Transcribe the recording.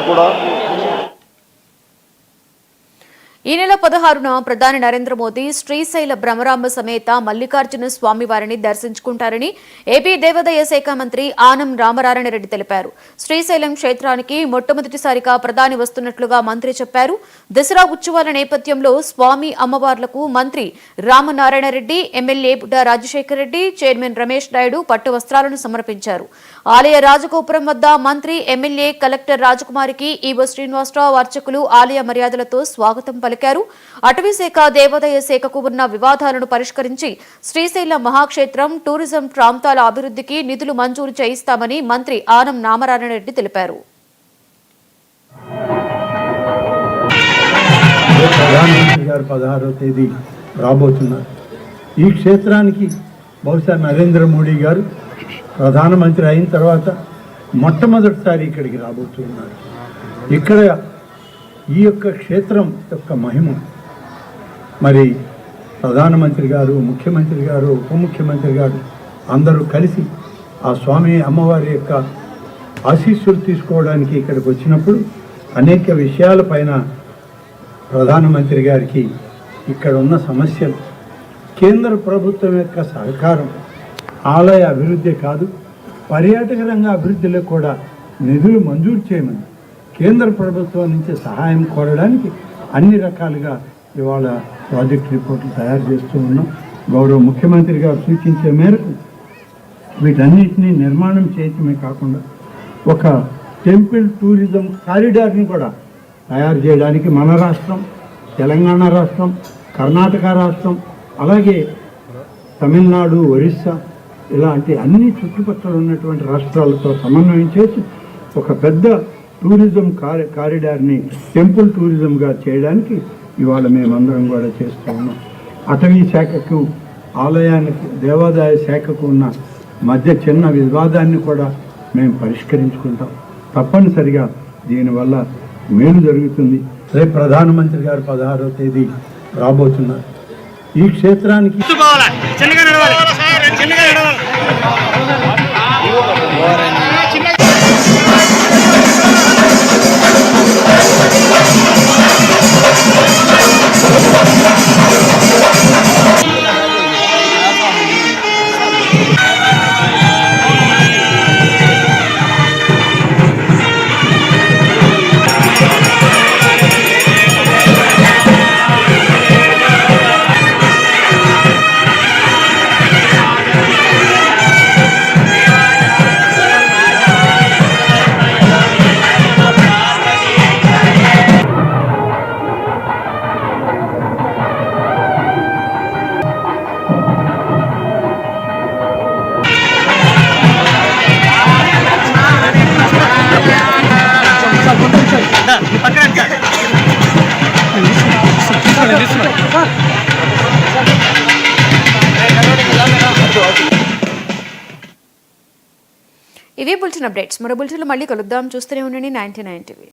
కూడా ఈ నెల పదహారున ప్రధాని నరేంద్ర మోదీ శ్రీశైల భ్రమరాంబ సమేత మల్లికార్జున స్వామి వారిని దర్శించుకుంటారని ఏపీ దేవాదాయ శాఖ మంత్రి ఆనం రామనారాయణరెడ్డి తెలిపారు. శ్రీశైలం క్షేత్రానికి మొట్టమొదటిసారిగా ప్రధాని వస్తున్నట్లుగా మంత్రి చెప్పారు. దసరా ఉత్సవాల నేపథ్యంలో స్వామి అమ్మవార్లకు మంత్రి రామనారాయణరెడ్డి ఎమ్మెల్యే బుడ్డ రాజశేఖర రెడ్డి చైర్మన్ రమేష్ నాయుడు పట్టు వస్త్రాలను సమర్పించారు. ఆలయ రాజగోపురం వద్ద మంత్రి ఎమ్మెల్యే కలెక్టర్ రాజకుమారికి ఈవో శ్రీనివాసరావు అర్చకులు ఆలయ మర్యాదలతో స్వాగతం పలికారు. అటవీశాఖ దేవాదాయ శాఖకు ఉన్న వివాదాలను పరిష్కరించి శ్రీశైల మహాక్షేత్రం టూరిజం ప్రాంతాల అభివృద్ధికి నిధులు మంజూరు చేయిస్తామని మంత్రి ఆనం నామనారాయణరెడ్డి తెలిపారు. గారు పదహారవ తేదీ రాబోతున్నారు ఈ క్షేత్రానికి బహుశా నరేంద్ర మోడీ గారు ప్రధానమంత్రి అయిన తర్వాత మొట్టమొదటిసారి ఇక్కడికి రాబోతున్నారు. ఇక్కడ ఈ యొక్క క్షేత్రం యొక్క మహిమ. మరి ప్రధానమంత్రి గారు ముఖ్యమంత్రి గారు ఉప ముఖ్యమంత్రి గారు అందరూ కలిసి ఆ స్వామి అమ్మవారి యొక్క ఆశీస్సులు తీసుకోవడానికి ఇక్కడికి వచ్చినప్పుడు అనేక విషయాలపైన ప్రధానమంత్రి గారికి ఇక్కడ ఉన్న సమస్యలు. కేంద్ర ప్రభుత్వం యొక్క సహకారం ఆలయ అభివృద్ధి కాదు పర్యాటక రంగ అభివృద్ధిలో కూడా నిధులు మంజూరు చేయమని కేంద్ర ప్రభుత్వం నుంచి సహాయం కోరడానికి అన్ని రకాలుగా ఇవాళ ప్రాజెక్ట్ రిపోర్ట్లు తయారు చేస్తూ ఉన్నాం. గౌరవ ముఖ్యమంత్రి గారు సూచించే మేరకు వీటన్నిటినీ నిర్మాణం చేయటమే కాకుండా ఒక టెంపుల్ టూరిజం కారిడార్ని కూడా తయారు చేయడానికి మన రాష్ట్రం తెలంగాణ రాష్ట్రం కర్ణాటక రాష్ట్రం అలాగే తమిళనాడు ఒరిస్సా ఇలాంటి అన్ని చుట్టుపక్కల ఉన్నటువంటి రాష్ట్రాలతో సమన్వయం చేసి ఒక పెద్ద టూరిజం కారి కారిడార్ని టెంపుల్ టూరిజంగా చేయడానికి ఇవాళ మేమందరం కూడా చేస్తూ ఉన్నాం. అటవీ శాఖకు ఆలయానికి దేవాదాయ శాఖకు ఉన్న మధ్య చిన్న వివాదాన్ని కూడా మేము పరిష్కరించుకుంటాం. తప్పనిసరిగా దీనివల్ల మేలు జరుగుతుంది. రేపు ప్రధానమంత్రి గారు పదహారవ తేదీ రాబోతున్నారు. ఈ క్షేత్రానికి చిన్నగా నడవాలి. చిన్నగా నడవాలి. ఇవే బుల్చిన అప్డేట్స్. మరో బులెటిన్లో మళ్ళీ కలుద్దాం. చూస్తూనే ఉండండి నైన్టీ నైన్ టీవీ.